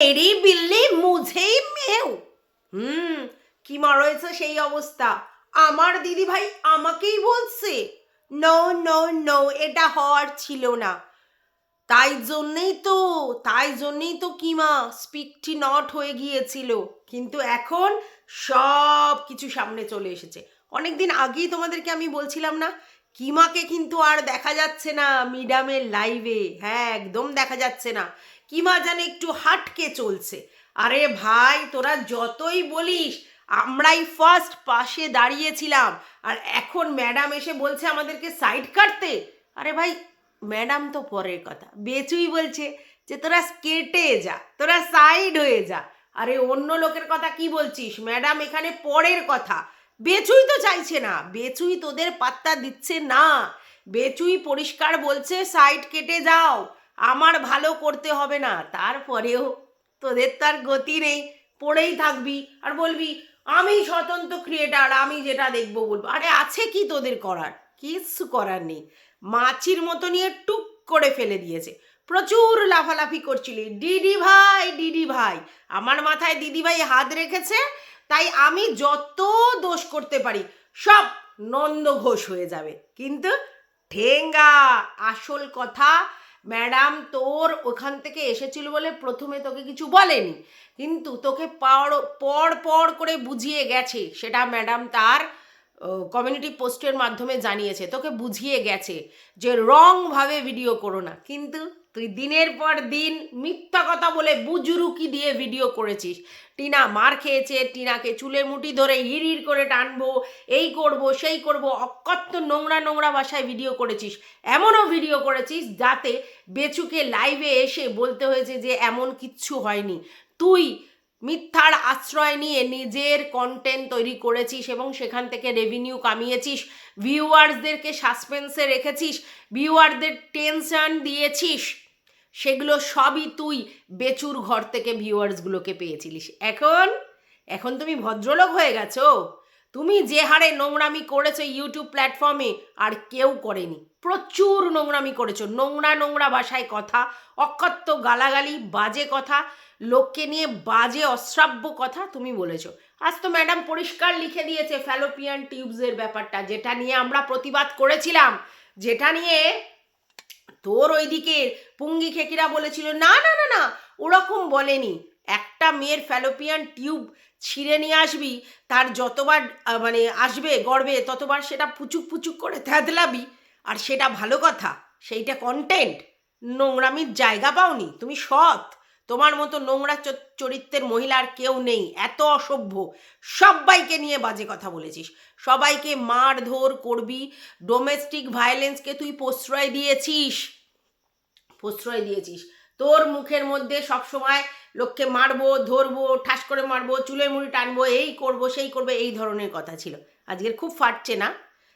এরি বিল্লি মুঝেই মেও। হুম, কি রয়েছে সেই অবস্থা? আমার দিদি ভাই আমাকেই বলছে। নো নো নো, এটা হওয়ার ছিল না। তাই জন্যেই তো, তাই জন্যেই তো কিমা স্পিকটি নট হয়ে গিয়েছিল। কিন্তু এখন সব কিছু সামনে চলে এসেছে। অনেকদিন আগেই তোমাদেরকে আমি বলছিলাম না কিমাকে কিন্তু আর দেখা যাচ্ছে না মিডামের লাইভে হ্যাঁ একদম দেখা যাচ্ছে না। কিমা যেন একটু হাটকে চলছে। আরে ভাই, তোরা যতই বলিস, আমরাই ফার্স্ট পাশে দাঁড়িয়েছিলাম। আর এখন ম্যাডাম এসে বলছে আমাদেরকে সাইড কাটতে। আরে ভাই ম্যাডাম তো পরের কথা। বেচুই বলছে যে, তোরা কেটে যা, তোরা সাইড হয়ে যা। আরে অন্য লোকের কথা কি বলছিস? ম্যাডাম এখানে পরের কথা। বেচুই তো চাইছে না। বেচুই তোদের পাত্তা দিচ্ছে না। বেচুই পরিষ্কার বলছে সাইড কেটে যাও। আমার ভালো করতে হবে না। তারপরেও তোদের তো আর গতি নেই। পড়েই থাকবি আর বলবি, আমি স্বতন্ত্র ক্রিয়েটার আমি যেটা দেখব বলব। আরে আছে কি তোদের করার? কিচ্ছু করার নেই। মাছির মতো নিয়ে টুক করে ফেলে দিয়েছে। প্রচুর লাফালাফি করছিলি। ডিডি ভাই ডিডি ভাই, আমার মাথায় দিদি ভাই হাত রেখেছে, তাই আমি যত দোষ করতে পারি, সব নন্দ ঘোষ হয়ে যাবে। কিন্তু ঠেঙ্গা, আসল কথা ম্যাডাম তোর ওখান থেকে এসেছিল বলে প্রথমে তোকে কিছু বলেনি। কিন্তু তোকে পর পর পর করে বুঝিয়ে গেছে, সেটা ম্যাডাম তার কমিউনিটি পোস্টের মাধ্যমে জানিয়েছে। তোকে বুঝিয়ে গেছে যে রংভাবে ভিডিও করো না। কিন্তু তুই দিনের পর দিন মিথ্যা কথা বলে বুজুরুকি দিয়ে ভিডিও করেছিস। টিনা মার খেয়েছে, টিনাকে চুলে মুঠি ধরে হিড় করে টানবো, এই করব, সেই করব, অকথ্য নোংরা নোংরা ভাষায় ভিডিও করেছিস। এমনও ভিডিও করেছিস যাতে বেচুকে লাইভে এসে বলতে হয়েছে যে এমন কিচ্ছু হয়নি। তুই মিথ্যার আশ্রয় নিয়ে নিজের কন্টেন্ট তৈরি করেছিস এবং সেখান থেকে রেভিনিউ কামিয়েছিস ভিউয়ার্সদেরকে সাসপেন্সে রেখেছিস ভিউয়ারদের টেনশন দিয়েছিস। সেগুলো সবই তুই বেচুর ঘর থেকে ভিউয়ার্সগুলোকে পেয়েছিলিস। এখন এখন তুমি ভদ্রলোক হয়ে গেছো। তুমি যে হারে নোংরামি করেছ ইউটিউব প্ল্যাটফর্মে আর কেউ করেনি। প্রচুর নোংরামি করেছ। নোংরা নোংরা ভাষায় কথা, অকথ্য গালাগালি, বাজে কথা, লোককে নিয়ে বাজে, অশ্রাব্য কথা তুমি বলেছ। আজ তো ম্যাডাম পরিষ্কার লিখে দিয়েছে ফ্যালোপিয়ান টিউবসের ব্যাপারটা, যেটা নিয়ে আমরা প্রতিবাদ করেছিলাম। যেটা নিয়ে তোর ওই ওইদিকে পুঙ্গি খেকিরা বলেছিল, না না না না, ওরকম বলেনি। একটা মেয়ের ফ্যালোপিয়ান টিউব ছিঁড়ে নিয়ে আসবি, তার যতবার মানে আসবে গর্বে, ততবার সেটা পুচুক পুচুক করে থ্যাদলাবি আর সেটা ভালো কথা, সেইটা কন্টেন্ট নোংরামির জায়গা পাওনি, তুমি সৎ। তোমার মতো নোংরা চরিত্রের মহিলার কেউ নেই, এত অসভ্য। সবাইকে নিয়ে বাজে কথা বলেছিস। সবাইকে মারধর করবি ডোমেস্টিক ভায়োলেন্সকে তুই প্রশ্রয় দিয়েছিস। প্রশ্রয় দিয়েছিস। তোর মুখের মধ্যে সবসময় লোককে মারবো, ধরবো, ঠাস করে মারবো চুলে মুড়ি টানবো, এই করব, সেই করবে, এই ধরনের কথা ছিল। আজকের খুব ফাটছে না?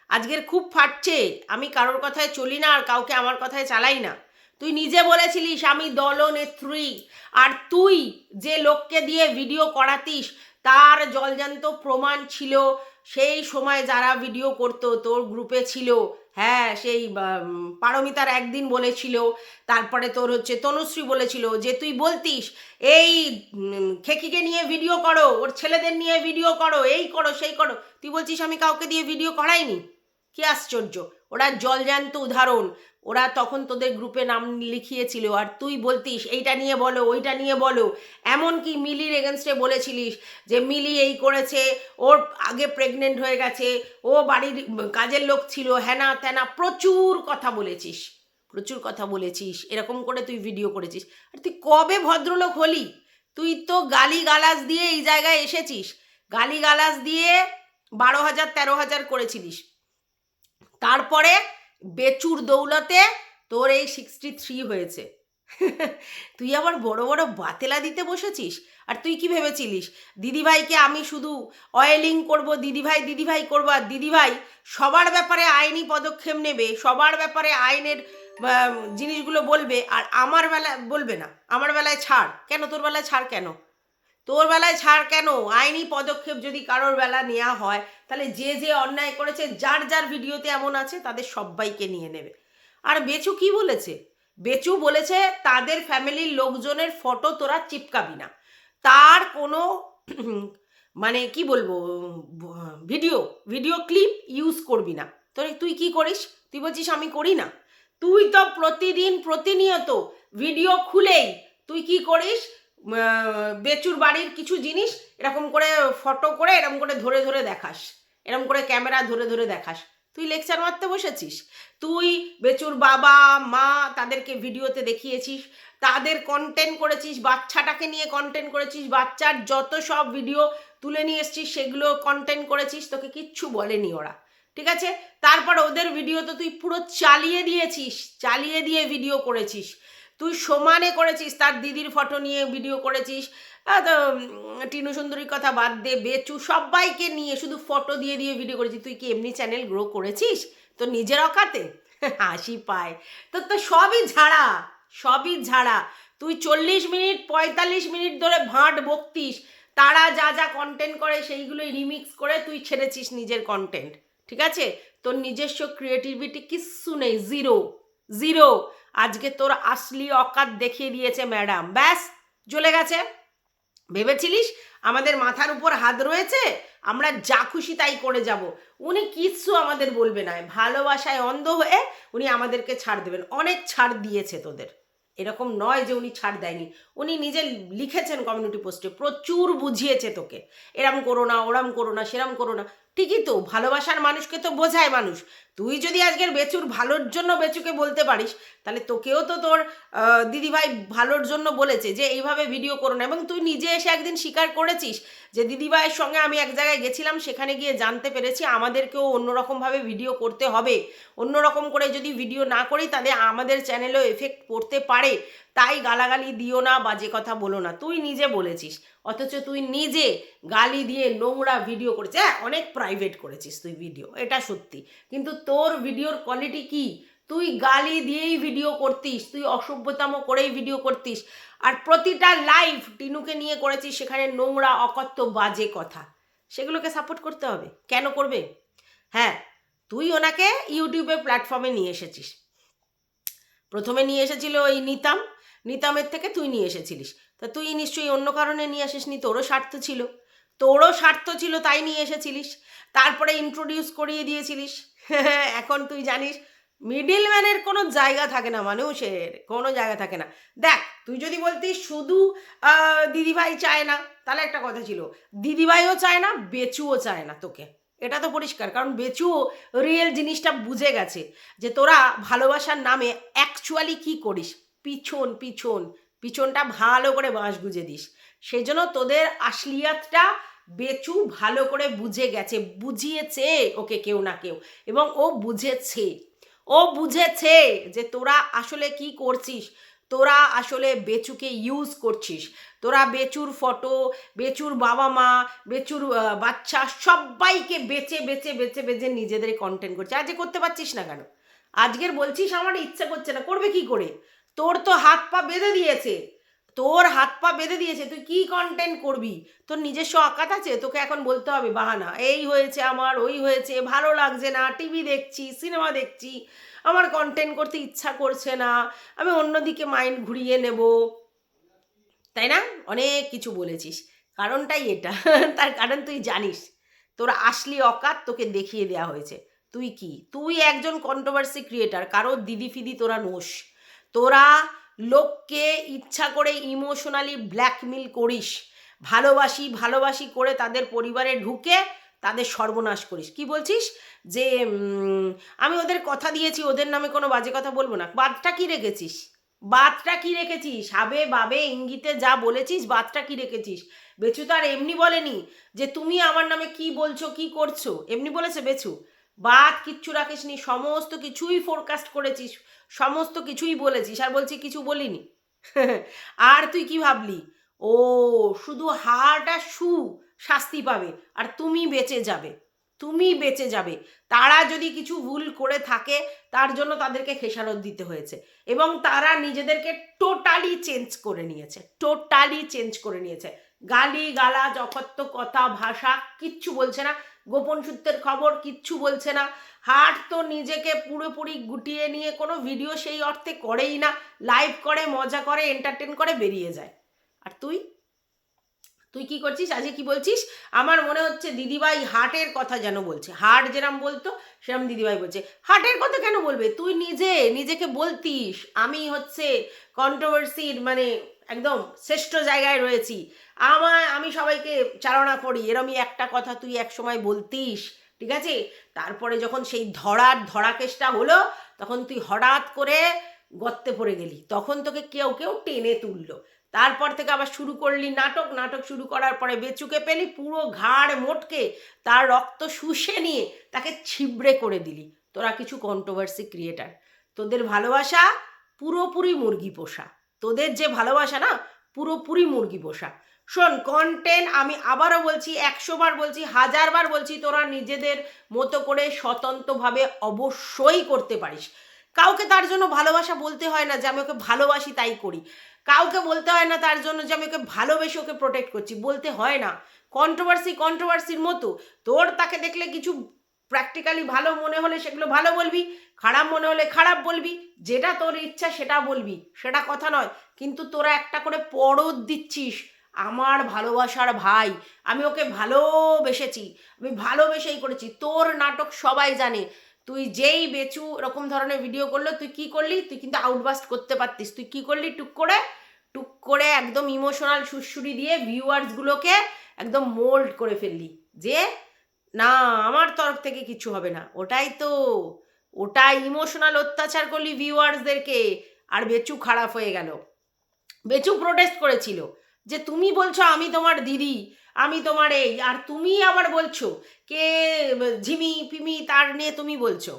আজকের খুব ফাটছে। আমি কারোর কথায় চলি না আর কাউকে আমার কথায় চালাই না। তুই নিজে বলেছিলিস আমি দলনেত্রী। আর তুই যে লোককে দিয়ে ভিডিও করাতিস, তার জলজান্ত প্রমাণ ছিল। সেই সময় যারা ভিডিও করতো, তোর গ্রুপে ছিল। হ্যাঁ সেই পারমিতার একদিন বলেছিল, তারপরে তোর হচ্ছে তনুশ্রী বলেছিল যে তুই বলতিস, এই খেকিকে নিয়ে ভিডিও করো, ওর ছেলেদের নিয়ে ভিডিও করো, এই করো, সেই করো। তুই বলছিস, আমি কাউকে দিয়ে ভিডিও করাইনি? কি আশ্চর্য। ওরা জলজান্ত উদাহরণ। ওরা তখন তোদের গ্রুপে নাম লিখিয়েছিল, আর তুই বলতিস, এইটা নিয়ে বলো, ওইটা নিয়ে বলো। এমনকি মিলির এগেনস্টে বলেছিলিস যে, মিলি এই করেছে, ওর আগে প্রেগনেন্ট হয়ে গেছে, ও বাড়ির কাজের লোক ছিল হ্যানা ত্যানা প্রচুর কথা বলেছিস, প্রচুর কথা বলেছিস, এরকম করে তুই ভিডিও করেছিস। আর তুই কবে ভদ্রলোক হলি? তুই তো গালি গালাজ দিয়ে এই জায়গায় এসেছিস। গালি গালাজ দিয়ে বারো হাজার, তেরো হাজার করেছিলিস। তারপরে বেচুর দৌলতে তোর এই সিক্সটি থ্রি হয়েছে। তুই আবার বড় বড় বাতেলা দিতে বসেছিস? আর তুই কি ভেবেছিলিস? দিদিভাইকে আমি শুধু অয়েলিং করব, দিদিভাই দিদিভাই করব, আর দিদিভাই সবার ব্যাপারে আইনি পদক্ষেপ নেবে, সবার ব্যাপারে আইনের জিনিসগুলো বলবে, আর আমার বেলায়, বলবে না। আমার বেলায় ছাড়। কেন? তোর বেলায় ছাড় কেন? তোর বেলায় ছাড় কেন? আইনি পদক্ষেপ যদি কারোর বেলা নেওয়া হয়, তাহলে যে যে অন্যায় করেছে, যার যার ভিডিওতে এমন আছে, তাদের সবাইকে নিয়ে নেবে। আর বেচু কি বলেছে? বেচু বলেছে, তাদের ফ্যামিলির লোকজনের ফটো তোরা চিপকাবি না। তার কোনো মানে কি বলব, ভিডিও ভিডিও ক্লিপ ইউজ করবি না। তোর তুই কি করিস? তুই বলছিস আমি করি না। তুই তো প্রতিদিন প্রতিনিয়ত ভিডিও খুলেই তুই কি করিস? বেচুর বাড়ির কিছু জিনিস এরকম করে ফটো করে, এরকম করে ধরে ধরে দেখাস। এরকম করে ক্যামেরা ধরে ধরে দেখাস। তুই লেকচার মারতে বসেছিস? তুই বেচুর বাবা, মা তাদেরকে ভিডিওতে দেখিয়েছিস, তাদের কন্টেন্ট করেছিস, বাচ্চাটাকে নিয়ে কন্টেন্ট করেছিস, বাচ্চার যত সব ভিডিও তুলে নিয়ে এসছিস, সেগুলো কন্টেন্ট করেছিস, তোকে কিচ্ছু বলেনি ওরা। ঠিক আছে? তারপর ওদের ভিডিও তো তুই পুরো চালিয়ে দিয়েছিস, চালিয়ে দিয়ে ভিডিও করেছিস। তুই সমানে করেছিস, তার দিদির ফটো নিয়ে ভিডিও করেছিস। টিনু সুন্দরীর কথা বাদ দে, বেচু, সবাইকে নিয়ে শুধু ফটো দিয়ে দিয়ে ভিডিও করেছিস। তুই কি এমনি চ্যানেল গ্রো করেছিস? তো নিজের অকাতে? হাসি পায়। তো তো সবই ঝাড়া সবই ঝাড়া। তুই চল্লিশ মিনিট, পঁয়তাল্লিশ মিনিট ধরে ভাঁট বকতিস। তারা যা যা কন্টেন্ট করে, সেইগুলোই রিমিক্স করে তুই ছেড়েছিস নিজের কন্টেন্ট ঠিক আছে? তোর নিজস্ব ক্রিয়েটিভিটি কিচ্ছু নেই জিরো জিরো আজকে তোর আসলি অকাত দেখিয়ে দিয়েছে ম্যাডাম। ব্যাস, চলে গেছে। ভেবেছিলিস আমাদের মাথার উপর হাত রয়েছে? আমরা যা খুশি তাই করে যাব। উনি কিচ্ছু আমাদের বলবে না। ভালোবাসায় অন্ধ হয়ে উনি আমাদেরকে ছাড় দেবেন। অনেক ছাড় দিয়েছে তোদের। এরকম নয় যে উনি ছাড় দেয়নি। উনি নিজে লিখেছেন কমিউনিটি পোস্টে প্রচুর বুঝিয়েছে তোকে। এরম করো না, ওরম করো না, সেরম করো না। ঠিকই তো, ভালোবাসার মানুষকে তো বোঝায় মানুষ। তুই যদি আজকের বেচুর ভালোর জন্য বেচুকে বলতে পারিস, তাহলে তোকেও তো তোর দিদিভাই ভালোর জন্য বলেছে যে, এইভাবে ভিডিও করো না। এবং তুই নিজে এসে একদিন স্বীকার করেছিস যে, দিদিভাইয়ের সঙ্গে আমি এক জায়গায় গেছিলাম, সেখানে গিয়ে জানতে পেরেছি আমাদেরকেও অন্যরকমভাবে ভিডিও করতে হবে। অন্যরকম করে যদি ভিডিও না করি, তাহলে আমাদের চ্যানেলেও এফেক্ট পড়তে পারে। তাই গালাগালি দিও না বাজে কথা বলো না। তুই নিজে বলেছিস, অথচ তুই নিজে গালি দিয়ে নোংরা ভিডিও করেছিস। হ্যাঁ অনেক প্রাইভেট করেছিস তুই ভিডিও এটা সত্যি। কিন্তু তোর ভিডিওর কোয়ালিটি কি? তুই গালি দিয়েই ভিডিও করতিস, তুই অসভ্যতাম করেই ভিডিও করতিস। আর প্রতিটা লাইভ টিনুকে নিয়ে করেছিস সেখানে নোংরা, অকথ্য, বাজে কথা। সেগুলোকে সাপোর্ট করতে হবে। কেন করবে? হ্যাঁ তুই ওনাকে ইউটিউবের প্ল্যাটফর্মে নিয়ে এসেছিস। প্রথমে নিয়ে এসেছিল ওই নিতাম। নিতামের থেকে তুই নিয়ে এসেছিলিস। তা তুই নিশ্চয়ই অন্য কারণে নিয়ে আসিসনি, তোরও স্বার্থ ছিল। তোরও স্বার্থ ছিল, তাই নিয়ে এসেছিলিস। তারপরে ইন্ট্রোডিউস করিয়ে দিয়েছিলিস। এখন তুই জানিস মিডিল ম্যানের কোনো জায়গা থাকে না, মানুষের কোনো জায়গা থাকে না। দেখ, তুই যদি বলতিস শুধু দিদিভাই চায় না, তাহলে একটা কথা ছিল। দিদিভাইও চায় না, বেচুও চায় না তোকে। এটা তো পরিষ্কার, কারণ বেচুও রিয়েল জিনিসটা বুঝে গেছে যে তোরা ভালোবাসার নামে অ্যাকচুয়ালি কি করিস। পিছন পিছন, পিছনটা ভালো করে বাঁশ গুজে দিস। সেজন্য তোদের আসলিয়াতটা বেচু ভালো করে বুঝে গেছে, বুঝিয়েছে ওকে কেউ না কেউ এবং ও বুঝেছে। ও বুঝেছে যে তোরা আসলে কি করছিস, তোরা আসলে বেচুকে ইউজ করছিস। তোরা বেচুর ফটো, বেচুর বাবা মা, বেচুর বাচ্চা সবাইকে বেচে বেচে বেচে বেচে নিজেদের কন্টেন্ট করছে। আজকে করতে পারছিস না কেন? আজকের বলছিস আমার ইচ্ছে করছে না, করবে কি করে? তোর তো হাত পা বেঁধে দিয়েছে। তোর হাত পা বেঁধে দিয়েছে, তুই কি কন্টেন্ট করবি? তোর নিজস্ব আকাত আছে? তোকে এখন বলতে হবে, বাহানা, এই হয়েছে আমার, ওই হয়েছে, ভালো লাগছে না টিভি দেখছি সিনেমা দেখছি, আমার কন্টেন্ট করতে ইচ্ছা করছে না, আমি অন্যদিকে মাইন্ড ঘুরিয়ে নেব। তাই না? অনেক কিছু বলেছিস। কারণটাই এটা, তার কারণ তুই জানিস। তোরা আসলি অকাত তোকে দেখিয়ে দেওয়া হয়েছে। তুই কি? তুই একজন কন্ট্রোভার্সি ক্রিয়েটার কারোর দিদি ফিদি তোরা নোস। তোরা লোককে ইচ্ছা করে ইমোশনালি ব্ল্যাকমেল করিস, ভালোবাসি ভালোবাসি করে তাদের পরিবারে ঢুকে তাদের সর্বনাশ করিস। কি বলছিস? যে আমি ওদের কথা দিয়েছি, ওদের নামে কোনো বাজে কথা বলব না। বাদটা কি রেখেছিস? বাদটা কি রেখেছিস? হাবে বাবে ইঙ্গিতে যা বলেছিস বাদটা কি রেখেছিস? বেচু তো আর এমনি বলেনি যে, তুমি আমার নামে কি বলছো, কি করছ? এমনি বলেছে বেচু। বাদ কিচ্ছু রাখিসনি, সমস্ত কিছুই ফোরকাস্ট করেছিস, সমস্ত কিছুই বলেছিস, আর বলছি কিছু বলিনি। আর তুই কি ভাবলি? ও, শুধু হার্ট আর সু শাস্তি পাবে, আর তুমি বেঁচে যাবে, তুমি বেঁচে যাবে। তারা যদি কিছু ভুল করে থাকে, তার জন্য তাদেরকে খেসারত দিতে হয়েছে, এবং তারা নিজেদেরকে টোটালি চেঞ্জ করে নিয়েছে টোটালি চেঞ্জ করে নিয়েছে। গালি গালা যথার্থ কথা, ভাষা, কিচ্ছু বলছে না। গোপন সূত্রের খবর কিচ্ছু বলছে না। হাট তো নিজেকে পুরোপুরি গুটিয়ে নিয়ে কোনো ভিডিও সেই অর্থে করেই না। লাইভ করে, মজা করে এন্টারটেন করে বেরিয়ে যায়। আর তুই? তুই কি করছিস? আজকে কি বলছিস? আমার মনে হচ্ছে দিদিভাই হার্টের কথা যেন বলছে। হার্ট যেরম বলতো, সেরম দিদিভাই বলছে। হার্টের কথা কেন বলবে? তুই নিজে, নিজেকে বলতিস। আমি হচ্ছে কন্ট্রোভার্সির মানে একদম শ্রেষ্ঠ জায়গায় রয়েছি। আমার আমি সবাইকে চালনা করি, এরমই একটা কথা তুই এক সময় বলতিস, ঠিক আছে? তারপরে যখন সেই ধরার ধরা কেসটা হলো, তখন তুই হঠাৎ করে গর্তে পড়ে গেলি। তখন তোকে কেউ কেউ টেনে তুললো। তারপর থেকে আবার শুরু করলি নাটক। নাটক শুরু করার পরে বেচুকে পেলি পুরো ঘাড় মোটকে তার রক্ত শুষে নিয়ে তাকে ছিবড়ে করে দিলি। তোরা কিছু কন্ট্রোভার্সি ক্রিয়েটার তোদের ভালোবাসা পুরোপুরি মুরগি পোষা তোদের যে ভালোবাসা না, পুরোপুরি মুরগি পোষা। শোন কন্টেন্ট আমি আবারও বলছি, একশো বার বলছি, হাজার বার বলছি, তোরা নিজেদের মতো করে স্বতন্ত্রভাবে অবশ্যই করতে পারিস। কাউকে তার জন্য ভালোবাসা বলতে হয় না যে আমি ওকে ভালোবাসি তাই করি। কাউকে বলতে হয় না তার জন্য যে আমি ওকে ভালোবেসে ওকে প্রোটেক্ট করছি, বলতে হয় না। কন্ট্রোভার্সি কন্ট্রোভার্সির মতো। তোর তাকে দেখলে কিছু প্র্যাকটিক্যালি ভালো মনে হলে সেগুলো ভালো বলবি, খারাপ মনে হলে খারাপ বলবি, যেটা তোর ইচ্ছা সেটা বলবি, সেটা কথা নয়। কিন্তু তোরা একটা করে পরদ দিচ্ছিস, আমার ভালোবাসার ভাই, আমি ওকে ভালোবেসেছি, আমি ভালোবেসেই করেছি, তোর নাটক সবাই জানে। তুই যেই বেচু এরকম ধরনের ভিডিও করল, তুই কি করলি? তুই কিন্তু আউটবাস্ট করতে পারতিস। তুই কি করলি? টুক করে টুক করে একদম ইমোশনাল সুরসুরি দিয়ে ভিউয়ার্সগুলোকে একদম মোল্ড করে ফেললি। যে না, আমার তরফ থেকে কিছু হবে না। ওটাই তো ওটা ইমোশনাল অত্যাচার করলি ভিউয়ার্সদেরকে আর বেচু খারাপ হয়ে গেল। বেচু প্রোটেস্ট করেছিল যে, তুমি বলছো আমি তোমার দিদি, আমি তোমার এই, আর তুমি আবার বলছো, কে, ঝিমি, পিমি, তার নিয়ে তুমি বলছো।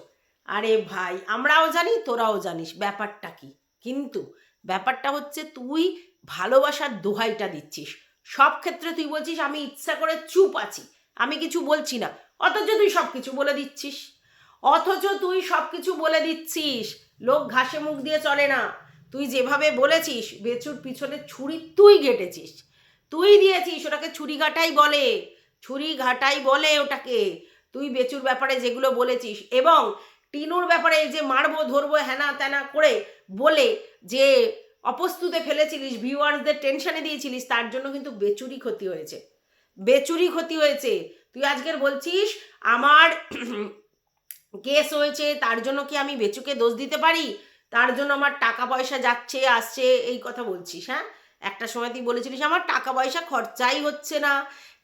আরে ভাই, আমরাও জানি, তোরাও জানিস, ব্যাপারটা কি? কিন্তু ব্যাপারটা হচ্ছে, তুই ভালোবাসার দোহাইটা দিচ্ছিস। সব ক্ষেত্রে তুই বলছিস, আমি ইচ্ছা করে চুপ আছি। আমি কিছু বলছি না। অথচ তুই সব কিছু বলে দিচ্ছিস। অথচ তুই সব কিছু বলে দিচ্ছিস। লোক ঘাসে মুখ দিয়ে চলে না। তুই যেভাবে বলেছিস, বেচুর পিছনে ছুরি তুই ঘেটেছিস। তুই দিয়েছিস, ওটাকে ছুরি ঘাটাই বলে। ছুরি ঘাটাই বলে ওটাকে। তুই বেচুর ব্যাপারে যেগুলো বলেছিস এবং টিনুর ব্যাপারে যে মারবো, ধরবো হ্যানা ত্যানা করে বলে যে অপস্তুতে ফেলেছিলিস ভিউয়ার্সদের টেনশনে দিয়েছিলিস, তার জন্য কিন্তু বেচুরি ক্ষতি হয়েছে। বেচুরি ক্ষতি হয়েছে। তুই আজকের বলছিস, আমার কেস হয়েছে, তার জন্য কি আমি বেচুকে দোষ দিতে পারি? তার জন্য আমার টাকা পয়সা যাচ্ছে, আসছে, এই কথা বলছিস হ্যাঁ? একটা সময় তুই বলেছিলিস, আমার টাকা পয়সা খরচাই হচ্ছে না।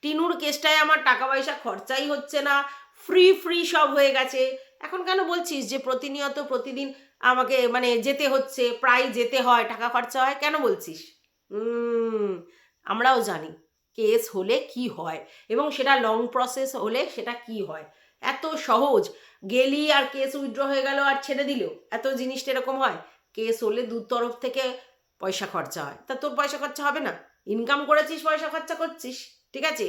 টিনুর কেসটায় আমার টাকা পয়সা খরচাই হচ্ছে না। ফ্রি ফ্রি সব হয়ে গেছে। এখন কেন বলছিস যে প্রতিনিয়ত প্রতিদিন আমাকে মানে যেতে হচ্ছে, প্রায় যেতে হয়, টাকা খরচা হয়? কেন বলছিস? আমরাও জানি। কেস হলে কি হয়? এবং সেটা লং প্রসেস হলে সেটা কি হয়? এত সহজ। গেলি আর কেস উইথড্র হয়ে গেল আর ছেড়ে দিল। এত জিনিসটা এরকম হয়? কেস হলে দু তরফ থেকে পয়সা খরচা হয়। তা তোর পয়সা খরচা হবে না। ইনকাম করেছিস, পয়সা খরচা করছিস। ঠিক আছে?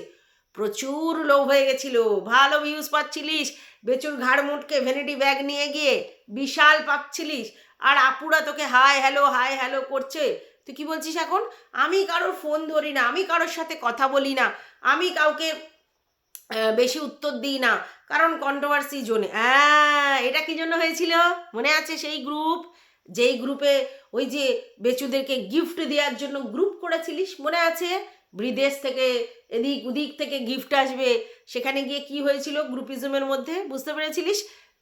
প্রচুর লোভ হয়ে গেছিল। ভালো ভিউজ পাচ্ছিলিস। বেচুর ঘাড় মুটকে ভ্যানিটি ব্যাগ নিয়ে গিয়ে বিশাল পাচ্ছিলিস। আর আপুরা তোকে হাই হ্যালো হাই হ্যালো করছে। তুই কি বলছিস এখন? আমি কারোর ফোন ধরি না, আমি কারোর সাথে কথা বলি না, আমি কাউকে বেশি উত্তর দিই না, কারণ কন্ট্রোভার্সি জোনে। হ্যাঁ এটা কি জন্য হয়েছিল? মনে আছে সেই গ্রুপ যেই গ্রুপে ওই যে বেচুদেরকে গিফট দেওয়ার জন্য গ্রুপ করেছিলিস? মনে আছে? বিদেশ থেকে এদিক ওদিক থেকে গিফট আসবে। সেখানে গিয়ে কি হয়েছিল গ্রুপিজমের মধ্যে? বুঝতে পেরেছিলিস?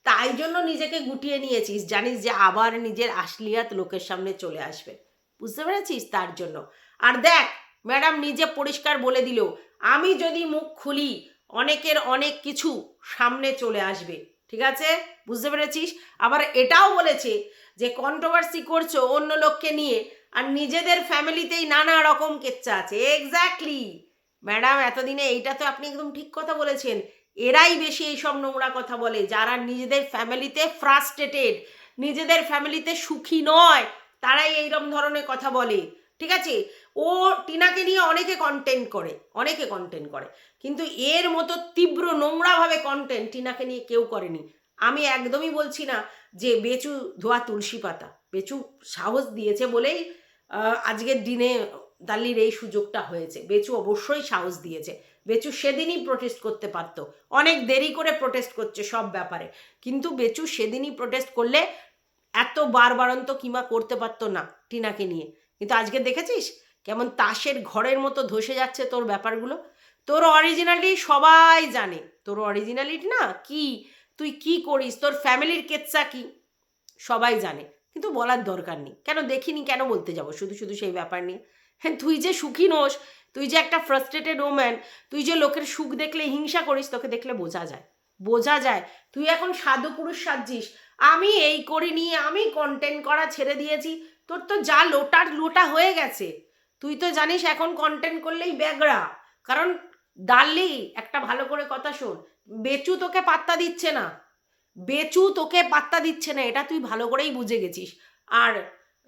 তাই জন্য নিজেকে গুটিয়ে নিয়েছিস। জানিস যে আবার নিজের আশলিয়াত লোকের সামনে চলে আসবে। বুঝতে পেরেছিস? তার জন্য। আর দেখ, ম্যাডাম নিজে পরিষ্কার বলে দিল, আমি যদি মুখ খুলি, অনেকের অনেক কিছু সামনে চলে আসবে। ঠিক আছে? বুঝতে পেরেছিস? আবার এটাও বলেছে যে কন্ট্রোভার্সি করছ অন্য লোককে নিয়ে, আর নিজেদের ফ্যামিলিতেই নানা রকম কেচ্চা আছে। এক্স্যাক্টলি ম্যাডাম, এতদিনে এইটা তো আপনি একদম ঠিক কথা বলেছেন। এরাই বেশি এইসব নোংরা কথা বলে, যারা নিজেদের ফ্যামিলিতে ফ্রাস্ট্রেটেড নিজেদের ফ্যামিলিতে সুখী নয়। তারাই এইরকম ধরনের কথা বলে, ঠিক আছে? ও টিনাকে নিয়ে অনেকে কন্টেন্ট করে, অনেকে কন্টেন্ট করে। কিন্তু এর মতো তীব্র নোংরাভাবে কন্টেন্ট টিনাকে নিয়ে কেউ করেনি। আমি একদমই বলছি না যে বেচু ধোয়া তুলসী পাতা। বেচু সাহস দিয়েছে বলেই আজকের দিনে দাল্লির এই সুযোগটা হয়েছে। বেচু অবশ্যই সাহস দিয়েছে। বেচু সেদিনই প্রোটেস্ট করতে পারতো। অনেক দেরি করে প্রোটেস্ট করছে সব ব্যাপারে। কিন্তু বেচু সেদিনই প্রোটেস্ট করলে এত বারবারন্ত কিমা করতে পারতো না টিনাকে নিয়ে। কিন্তু আজকে দেখেছিস? কেমন তাসের ঘরের মতো ধসে যাচ্ছে তোর ব্যাপারগুলো। তোর অরিজিনালি সবাই জানে। তোর অরিজিনালিটি না কি? তুই কি করিস? তোর ফ্যামিলির কেচ্চা কি? সবাই জানে। কিন্তু বলার দরকার নেই। কেন দেখিনি? কেন বলতে যাব? শুধু শুধু সেই ব্যাপার নিয়ে। হ্যাঁ তুই যে সুখী নোস, তুই যে একটা ফ্রাস্ট্রেটেড ওম্যান তুই যে লোকের সুখ দেখলে হিংসা করিস, তোকে দেখলে বোঝা যায়। বোঝা যায়। তুই এখন সাধু পুরুষ সাজছিস। আমি এই করিনি, আমি কন্টেন্ট করা ছেড়ে দিয়েছি। তোর তো যা লোটার লোটা হয়ে গেছে। তুই তো জানিস এখন কন্টেন্ট করলেই ব্যাগরা কারণ ডাললি একটা ভালো করে কথা শোন। বেচু তোকে পাত্তা দিচ্ছে না। বেচু তোকে পাত্তা দিচ্ছে না, এটা তুই ভালো করেই বুঝে গেছিস। আর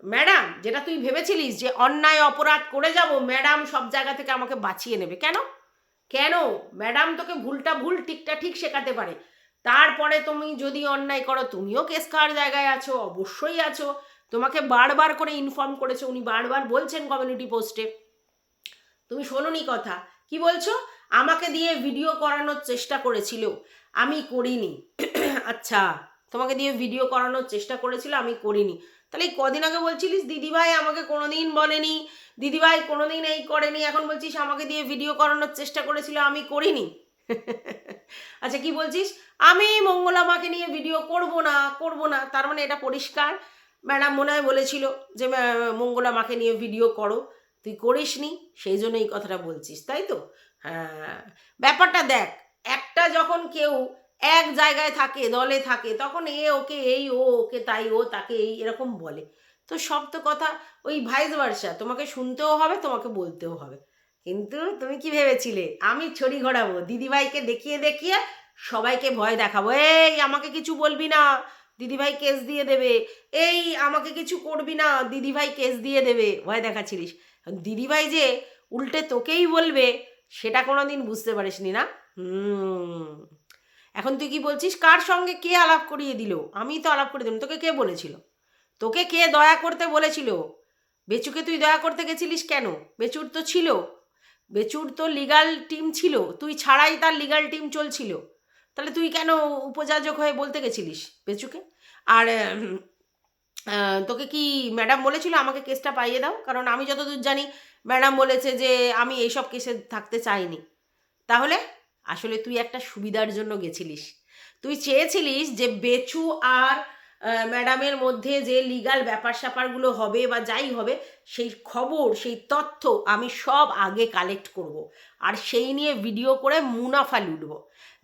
ম্যাডাম, যেটা তুই ভেবেছিলিস যে অন্যায় অপরাধ করে যাব, ম্যাডাম সব জায়গা থেকে আমাকে বাঁচিয়ে নেবে। কেন? কেন? ম্যাডাম তোকে ভুলটা ভুল, ঠিকটা ঠিক শেখাতে পারে। তারপরে তুমি যদি অন্যায় করো, তুমিও কেস খাওয়ার জায়গায় আছো, অবশ্যই আছো। তোমাকে বারবার করে ইনফর্ম করেছে, উনি বারবার বলছেন কমিউনিটি পোস্টে তুমি শোনোনি কথা। কি বলছো? আমাকে দিয়ে ভিডিও করানোর চেষ্টা করেছিল, আমি করিনি। আচ্ছা তোমাকে দিয়ে ভিডিও করানোর চেষ্টা করেছিল, আমি করিনি। তাহলে এই কদিন আগে বলছিলিস, দিদিভাই আমাকে কোনোদিন বলেনি। দিদিভাই কোনোদিন এই করেনি, এখন বলছিস আমাকে দিয়ে ভিডিও করানোর চেষ্টা করেছিল, আমি করিনি। আচ্ছা কি বলছিস? আমি মঙ্গলা মাকে নিয়ে ভিডিও করব না করব না। তার মানে এটা পরিষ্কার। ম্যাডাম মনে হয় বলেছিল যে মঙ্গলা মাকে নিয়ে ভিডিও করো। তুই করিস নি? সেই জন্য এই কথাটা বলছিস, তাই তো? হ্যাঁ। ব্যাপারটা দেখ, একটা যখন কেউ এক জায়গায় থাকে, দলে থাকে, তখন এ ওকে, এই ও ওকে, তাই ও তাকে, এই এরকম বলে। তো সব তো কথা ওই ভাইস ভার্সা তোমাকে শুনতেও হবে, তোমাকে বলতেও হবে। কিন্তু তুমি কি ভেবেছিলে? আমি ছড়ি ঘোরাবো। দিদিভাইকে দেখিয়ে দেখিয়ে সবাইকে ভয় দেখাবো। এই, আমাকে কিছু বলবি না। দিদিভাই কেস দিয়ে দেবে। এই, আমাকে কিছু করবি না। দিদিভাই কেস দিয়ে দেবে। ভয় দেখাচ্ছিলিস। দিদিভাই যে উল্টে তোকেই বলবে, সেটা কোনো দিন বুঝতে পারিসনি না? হুম। এখন তুই কি বলছিস? কার সঙ্গে কে আলাপ করিয়ে দিল? আমি তো আলাপ করে দিলাম তোকে কে বলেছিল? তোকে কে দয়া করতে বলেছিল? বেচুকে তুই দয়া করতে গেছিলিস কেন? বেচুর তো ছিল। বেচুর তো লিগাল টিম ছিল, তুই ছাড়াই তার লিগাল টিম চলছিল। তাহলে তুই কেন উপযাজক হয়ে বলতে গেছিলিস বেচুকে? আর তোকে কি ম্যাডাম বলেছিল আমাকে কেসটা পাইয়ে দাও? কারণ আমি যতদূর জানি ম্যাডাম বলেছে যে আমি এইসব কেসে থাকতে চাইনি। তাহলে আসলে তুই একটা সুবিধার জন্য গেছিলিস। তুই চেয়েছিলিস যে বেচু আর ম্যাডামের মধ্যে যে লিগাল ব্যাপার স্যাপারগুলো হবে বা যাই হবে, সেই খবর, সেই তথ্য আমি সব আগে কালেক্ট করব। আর সেই নিয়ে ভিডিও করে মুনাফা লুটব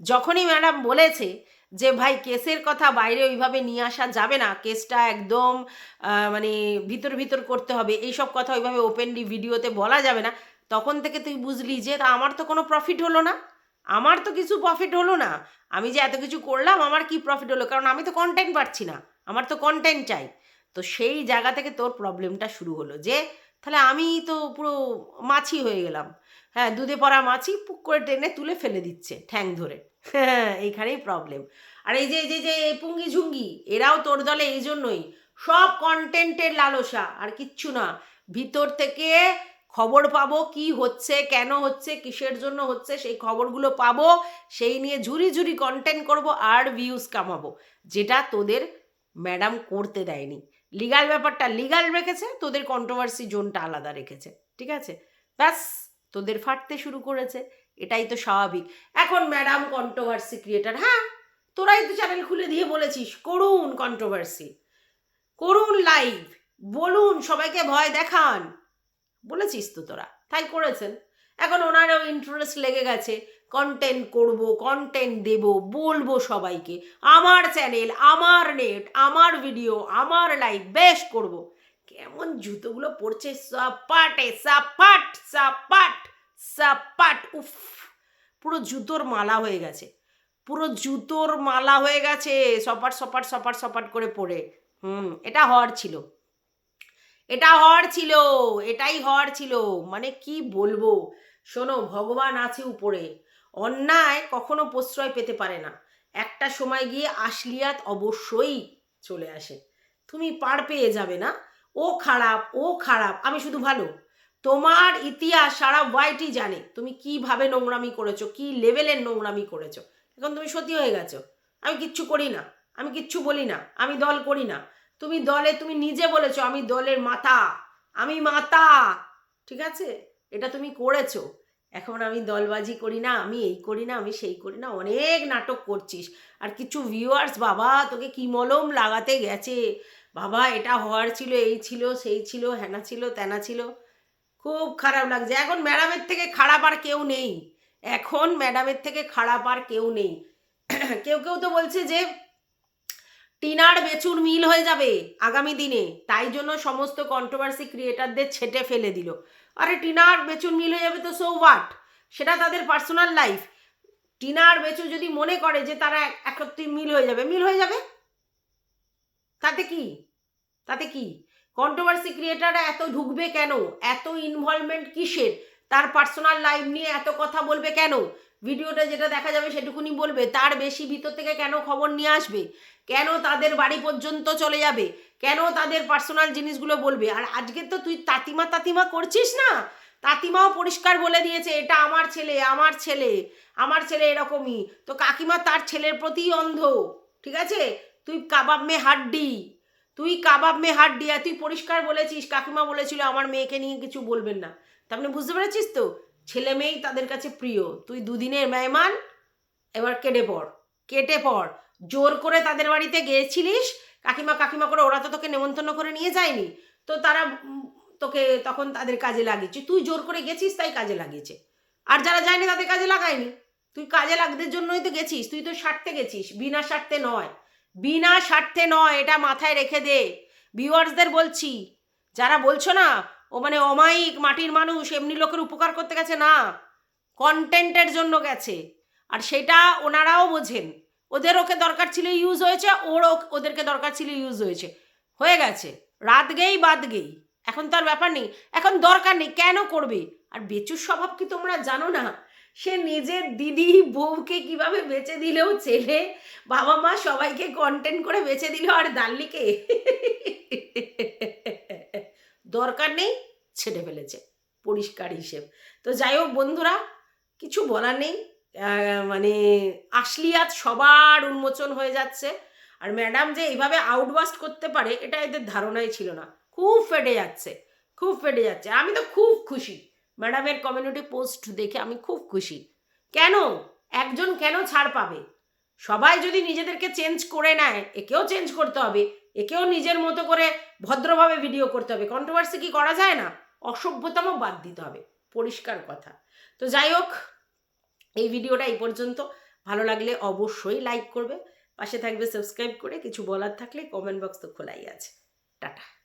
যখনই ম্যাডাম বলেছে যে, ভাই, কেসের কথা বাইরে ওইভাবে নিয়ে আসা যাবে না, কেসটা একদম মানে ভিতর ভিতর করতে হবে, এইসব কথা ওইভাবে ওপেনলি ভিডিওতে বলা যাবে না, তখন থেকে তুই বুঝলি যে, তা আমার তো কোনো প্রফিট হলো না আমার তো কিছু প্রফিট হলো না। আমি যে এত কিছু করলাম, আমার কি প্রফিট হলো? কারণ আমি তো কন্টেন্ট পাচ্ছি না। আমার তো কন্টেন্ট চাই। তো সেই জায়গা থেকে তোর প্রবলেমটা শুরু হলো যে, তাহলে আমি তো পুরো মাছি হয়ে গেলাম। হ্যাঁ দুধে পড়া মাছি পুক করে টেনে তুলে ফেলে দিচ্ছে, ঠ্যাং ধরে। হ্যাঁ এইখানেই প্রবলেম আর এই যে যে যে পুঙ্গি ঝুঙ্গি, এরাও তোর দলে এই জন্যই। সব কন্টেন্টের লালসা, আর কিচ্ছু না। ভিতর থেকে খবর পাবো, কি হচ্ছে, কেন হচ্ছে, কিসের জন্য হচ্ছে, সেই খবরগুলো পাবো, সেই নিয়ে ঝুরি ঝুরি কন্টেন্ট করব আর ভিউজ কামাবো। যেটা তোদের ম্যাডাম করতে দেয়নি। লিগাল ব্যাপারটা লিগাল রেখেছে, তোদের কন্ট্রোভার্সি জোনটা আলাদা রেখেছে। ঠিক আছে? ব্যাস, তোদের ফাটতে শুরু করেছে। এটাই তো স্বাভাবিক। এখন ম্যাডাম কন্ট্রোভার্সি ক্রিয়েটার হ্যাঁ? তোরাই তো চ্যানেল খুলে দিয়ে বলেছিস, করুন কন্ট্রোভার্সি করুন লাইভ বলুন, সবাইকে ভয় দেখান। বলেছিস তো তোরা। তাই করেছেন। এখন ওনারও ইন্টারেস্ট লেগে গেছে। কন্টেন্ট করব কন্টেন্ট দেব, বলব সবাইকে। আমার চ্যানেল আমার নেট আমার ভিডিও আমার লাইভ বেশ করব। কেমন জুতোগুলো পড়ছে সাপাটে, সাপাট সাপাট সাপাট, উফ, পুরো জুতোর মালা হয়ে গেছে। পুরো জুতোর মালা হয়ে গেছে, সপাট সপাট সপাট সপাট করে পড়ে হুম, এটা হওয়ার ছিল। এটা হর ছিল, এটাই হর ছিল। মানে কি বলব? শোনো, ভগবান আছে উপরে। অন্যায় কখনো প্রশ্রয় পেতে পারে না। একটা সময় গিয়ে আশলিয়াত অবশ্যই চলে আসে। তুমি পার পেয়ে যাবে না। ও খারাপ ও খারাপ, আমি শুধু ভালো। তোমার ইতিহাস সারা ওয়াইটি জানে। তুমি কীভাবে নোংরামি করেছ, কি লেভেলের নোংরামি করেছ? এখন তুমি সত্যি হয়ে গেছো। আমি কিচ্ছু করি না। আমি কিচ্ছু বলি না। আমি দল করি না। তুমি দলে, তুমি নিজে বলেছ, আমি দলের মাতা, আমি মাতা, ঠিক আছে? এটা তুমি করেছ। এখন আমি দলবাজি করি না, আমি এই করি না, আমি সেই করি না, অনেক নাটক করছিস। আর কিছু ভিউয়ার্স বাবা, তোকে কি মলম লাগাতে গেছে? বাবা, এটা হওয়ার ছিল, এই ছিল, সেই ছিল হ্যানা ছিল ত্যানা ছিল। খুব খারাপ লাগছে। এখন ম্যাডামের থেকে খারাপ আর কেউ নেই। এখন ম্যাডামের থেকে খারাপ আর কেউ নেই। কেউ কেউ তো বলছে যে টিনার বেচুর মিল হয়ে যাবে আগামী দিনে। তাই জন্য সমস্ত কন্ট্রোভার্সি ক্রিয়েটারদের ছেটে ফেলে দিল। আরে টিনার বেচুর মিল হয়ে যাবে তো সো হোয়াট সেটা তাদের পার্সোনাল লাইফ টিনার বেচু যদি মনে করে যে তারা এক- একত্রে মিল হয়ে যাবে, মিল হয়ে যাবে? তাতে কি? তাতে কি? কন্ট্রোভার্সি ক্রিয়েটাররা এত ঢুকবে কেন? এত ইনভলভমেন্ট কিসের? তার পার্সোনাল লাইফ নিয়ে এত কথা বলবে কেন? ভিডিওটা যেটা দেখা যাবে সেটুকুনি বলবে, তার বেশি ভিতর থেকে কেন খবর নিয়ে আসবে? কেন তাদের বাড়ি পর্যন্ত চলে যাবে? কেন তাদের পার্সোনাল জিনিসগুলো বলবে? আর আজকে তো তুই তাতিমা তাতিমা করছিস না? তাতিমাও পরিষ্কার বলে দিয়েছে, এটা আমার ছেলে আমার ছেলে আমার ছেলে এরকমই। তো কাকিমা তার ছেলের প্রতি অন্ধ, ঠিক আছে? তুই কাবাব মে হাড্ডি, তুই কাবাব মে হাড্ডি, আর তুই পরিষ্কার বলেছিস, কাকিমা বলেছিল, আমার মেয়েকে নিয়ে কিছু বলবেন না। তার মানে বুঝতে পেরেছিস তো? ছেলে মেয়েই তাদের কাছে প্রিয়। তুই দুদিনের মেহমান, এবার কেটে পড়। কেটে পড়। জোর করে তাদের বাড়িতে গিয়েছিলিস কাকিমা কাকিমা করে ওরা তো তোকে নেমন্তন্ন করে নিয়ে যায়নি। তো তারা তোকে তখন তাদের কাজে লাগিয়েছে। তুই জোর করে গেছিস, তাই কাজে লাগিয়েছে। আর যারা যায়নি, তাদের কাজে লাগায়নি। তুই কাজে লাগদের জন্যই তো গেছিস। তুই তো স্বার্থে গেছিস, বিনা স্বার্থে নয়। বিনা স্বার্থে নয়, এটা মাথায় রেখে দে। ভিউয়ার্সদের বলছি, যারা বলছো না ও মানে অমায়িক মাটির মানুষ, এমনি লোকের উপকার করতে গেছে, না। কন্টেন্টের জন্য গেছে। আর সেটা ওনারাও বোঝেন। ওদের ওকে দরকার ছিল ইউজ হয়েছে, ওর ওদেরকে দরকার ছিল ইউজ হয়েছে। হয়ে গেছে। রাত গেই বাদ গেই। এখন তার ব্যাপার নেই। এখন দরকার নেই, কেন করবে? আর বেচুর স্বভাব কি তোমরা জানো না? সে নিজের দিদি বউকে কীভাবে বেচে দিলেও ছেলে, বাবা মা সবাইকে কন্টেন্ট করে বেচে দিল আর দাল্লিকে। দরকার নেই, ছেড়ে ফেলেছে, পরিষ্কার হিসেব। তো যাই হোক বন্ধুরা, কিছু বলার নেই মানে আশলিয়াত সবার উন্মোচন হয়ে যাচ্ছে। আর ম্যাডাম যে এইভাবে আউটবাস্ট করতে পারে, এটা এদের ধারণাই ছিল না। খুব ফেটে যাচ্ছে, খুব ফেটে যাচ্ছে। আমি তো খুব খুশি, ম্যাডামের কমিউনিটি পোস্ট দেখে আমি খুব খুশি। কেন? একজন কেন ছাড় পাবে? সবাই যদি নিজেদেরকে চেঞ্জ করে নেয়, একেও চেঞ্জ করতে হবে। একেও নিজের মতো করে ভদ্রভাবে ভিডিও করতে হবে। কন্ট্রোভার্সি কি করা যায় না? অসভ্যতামও বাদ দিতে হবে। পরিষ্কার কথা। তো যাই হোক, এই ভিডিওটা এই পর্যন্ত। ভালো লাগলে অবশ্যই লাইক করবে। পাশে থাকবে সাবস্ক্রাইব করে। কিছু বলার থাকলে কমেন্ট বক্স তো খোলাই আছে। টাটা।